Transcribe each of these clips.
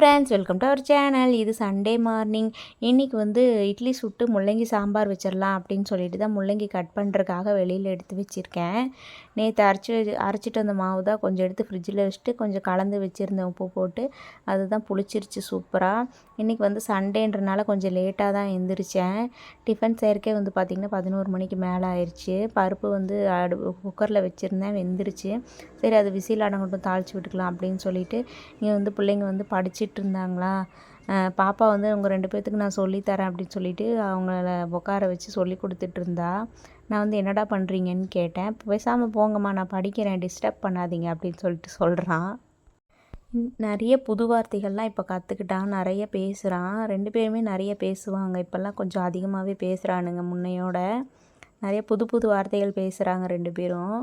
Friends welcome to our channel இது Sunday morning இன்றைக்கி வந்து இட்லி சுட்டு முள்ளங்கி சாம்பார் வச்சிடலாம் அப்படின்னு சொல்லிட்டு தான் முள்ளங்கி கட் பண்ணுறதுக்காக வெளியில் எடுத்து வச்சுருக்கேன். நேற்று அரைச்சி அரைச்சிட்டு வந்த மாவு தான் கொஞ்சம் எடுத்து ஃப்ரிட்ஜில் வச்சுட்டு கொஞ்சம் கலந்து வச்சுருந்தேன். உப்பு போட்டு அதுதான் புளிச்சிருச்சு சூப்பராக இன்றைக்கி வந்து சண்டேன்றனால கொஞ்சம் லேட்டாக தான் எழுந்திரிச்சேன் டிஃபன் சேர்க்கே வந்து பார்த்திங்கன்னா பதினோரு மணிக்கு மேலே ஆயிடுச்சு பருப்பு வந்து அடு குக்கரில் வச்சுருந்தேன் வெந்துருச்சு. சரி அது விசில் அடங்கட்டும் தாளித்து விட்டுக்கலாம் அப்படின்னு சொல்லிட்டு இங்கே வந்து பிள்ளைங்க வந்து படிச்சுட்டு இருந்தாங்களா பாப்பா வந்து அவங்க ரெண்டு பேர்த்துக்கு நான் சொல்லித்தரேன் அப்படின்னு சொல்லிட்டு அவங்கள உட்கார வச்சு சொல்லி கொடுத்துட்டு இருந்தா நான் வந்து என்னடா பண்ணுறீங்கன்னு கேட்டேன். பேசாமல் போங்கம்மா நான் படிக்கிறேன் டிஸ்டர்ப் பண்ணாதீங்க அப்படின்னு சொல்லிட்டு சொல்கிறான் நிறைய புது வார்த்தைகள்லாம் இப்போ கற்றுக்கிட்டான் நிறைய பேசுகிறான் ரெண்டு பேருமே நிறைய பேசுவாங்க. இப்போல்லாம் கொஞ்சம் அதிகமாகவே பேசுகிறானுங்க முன்னையோட. நிறைய புது புது வார்த்தைகள் பேசுகிறாங்க ரெண்டு பேரும்.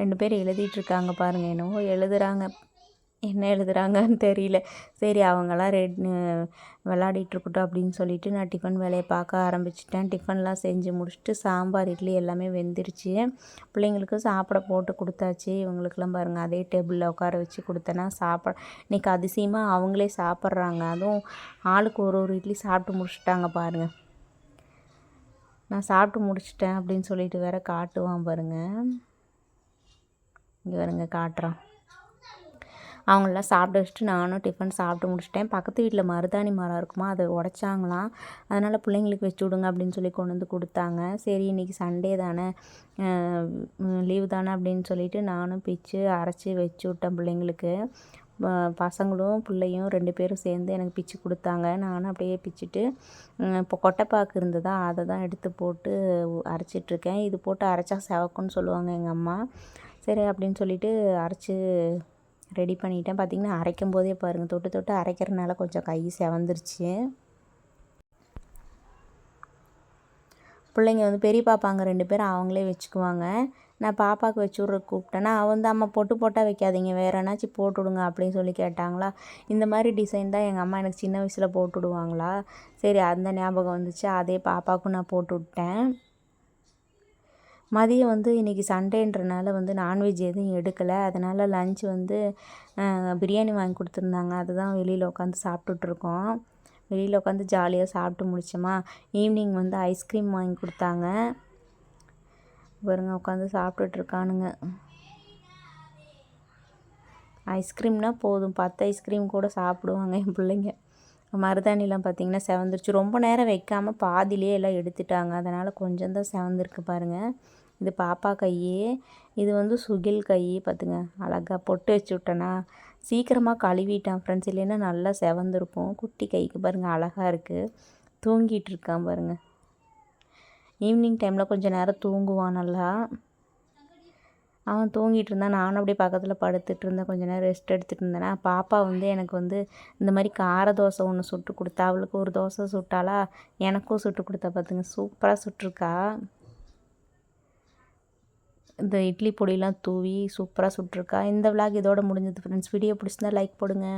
ரெண்டு பேரும் எழுதிட்டுருக்காங்க பாருங்கள் என்னவோ எழுதுகிறாங்க என்ன எழுதுகிறாங்கன்னு தெரியல. சரி அவங்களாம் ரெட் விளாடிட்டுருக்கட்டும் அப்படின்னு சொல்லிவிட்டு நான் டிஃபன் வேலையை பார்க்க ஆரம்பிச்சிட்டேன். டிஃபன்லாம் செஞ்சு முடிச்சுட்டு சாம்பார் இட்லி எல்லாமே வெந்துருச்சு. பிள்ளைங்களுக்கு சாப்பிட போட்டு கொடுத்தாச்சு. இவங்களுக்கெல்லாம் பாருங்கள் அதே டேபிளில் உட்கார வச்சு கொடுத்தேன்னா சாப்பிட இன்றைக்கி அதிசயமாக அவங்களே சாப்பிட்றாங்க. அதுவும் ஆளுக்கு ஒரு ஒரு இட்லி சாப்பிட்டு முடிச்சுட்டாங்க பாருங்கள் நான் சாப்பிட்டு முடிச்சிட்டேன் அப்படின்னு சொல்லிட்டு வேற காட்டுவான் பாருங்கள் இங்கே வருங்க காட்டுறான். அவங்களெலாம் சாப்பிட வச்சுட்டு நானும் டிஃபன் சாப்பிட்டு முடிச்சிட்டேன். பக்கத்து வீட்டில் மருதாணி மரம் இருக்குமா அதை உடச்சாங்களாம். அதனால் பிள்ளைங்களுக்கு வச்சு விடுங்க அப்படின்னு சொல்லி கொண்டு வந்து கொடுத்தாங்க. சரி இன்றைக்கி சண்டே தானே லீவு தானே அப்படின்னு சொல்லிட்டு நானும் பிச்சு அரைச்சி வச்சு விட்டேன் பிள்ளைங்களுக்கு. பசங்களும் பிள்ளையும் ரெண்டு பேரும் சேர்ந்து எனக்கு பிச்சு கொடுத்தாங்க. நானும் அப்படியே பிச்சுட்டு இப்போ கொட்டைப்பாக்கு இருந்ததா அதை தான் எடுத்து போட்டு அரைச்சிட்ருக்கேன் இது போட்டு அரைச்சா செவக்குன்னு சொல்லுவாங்க எங்கள் அம்மா. சரி அப்படின்னு சொல்லிட்டு அரைச்சி ரெடி பண்ணிட்டேன். பார்த்திங்கன்னா அரைக்கும் போதே பாருங்கள் தொட்டு தொட்டு அரைக்கிறனால கொஞ்சம் கை செவந்துருச்சு. பிள்ளைங்க வந்து பெரிய பாப்பாங்க ரெண்டு பேரும் அவங்களே வச்சுக்குவாங்க. நான் பாப்பாவுக்கு வச்சு விட்ற கூப்பிட்டேன்னா அவன் வந்து அம்மா பொட்டு போட்டால் வைக்காதீங்க வேறு என்னாச்சும் போட்டு விடுங்க அப்படின்னு சொல்லி கேட்டாங்களா. இந்த மாதிரி டிசைன் தான் எங்கள் அம்மா எனக்கு சின்ன வயசில் போட்டு விடுவாங்களா. சரி அந்த ஞாபகம் வந்துச்சு. அதே பாப்பாவுக்கும் நான் போட்டு விட்டேன். மதியம் வந்து இன்றைக்கி சண்டேன்றனால வந்து நான்வெஜ் எதுவும் எடுக்கலை. அதனால் லஞ்ச் வந்து பிரியாணி வாங்கி கொடுத்துருந்தாங்க. அதுதான் வெளியில் உட்காந்து சாப்பிட்டுட்ருக்கோம். வெளியில் உட்காந்து ஜாலியாக சாப்பிட்டு முடிச்சோமா? ஈவினிங் வந்து ஐஸ்கிரீம் வாங்கி கொடுத்தாங்க. பாருங்க உட்காந்து சாப்பிட்டுட்ருக்கானுங்க. ஐஸ்கிரீம்னால் போதும். பத்து ஐஸ்கிரீம் கூட சாப்பிடுவாங்க என் பிள்ளைங்க. மருதாணிலாம் பார்த்திங்கன்னா செவந்துருச்சு. ரொம்ப நேரம் வைக்காமல் பாதிலே எல்லாம் எடுத்துட்டாங்க. அதனால் கொஞ்சம் தான் செவந்திருக்கு பாருங்கள் இது பாப்பா கையே இது வந்து சுகில் கை பார்த்துங்க. அழகாக பொட்டு வச்சு விட்டேனா. சீக்கிரமாக கழுவிட்டான் ஃப்ரெண்ட்ஸ் இல்லைன்னா நல்லா செவந்திருப்போம் குட்டி கைக்கு பாருங்கள் அழகாக இருக்குது தூங்கிட்டு இருக்கான் பாருங்கள் ஈவினிங் டைமில் கொஞ்சம் நேரம் தூங்குவான் நல்லா. அவன் தூங்கிட்டு இருந்தான். நானும் அப்படியே பக்கத்தில் படுத்துட்டு இருந்தேன். கொஞ்ச நேரம் ரெஸ்ட் எடுத்துகிட்டு இருந்தேன்னா பாப்பா வந்து எனக்கு வந்து இந்த மாதிரி கார தோசை ஒன்று சுட்டு கொடுத்தா அவளுக்கு ஒரு தோசை சுட்டாலா எனக்கும் சுட்டு கொடுத்தா பார்த்துங்க சூப்பராக சுட்டிருக்கா. இந்த இட்லி பொடியெலாம் தூவி சூப்பராக சுட்டிருக்கா. இந்த விளாக் இதோட முடிஞ்சது ஃப்ரெண்ட்ஸ் வீடியோ பிடிச்சிருந்தா லைக் போடுங்க.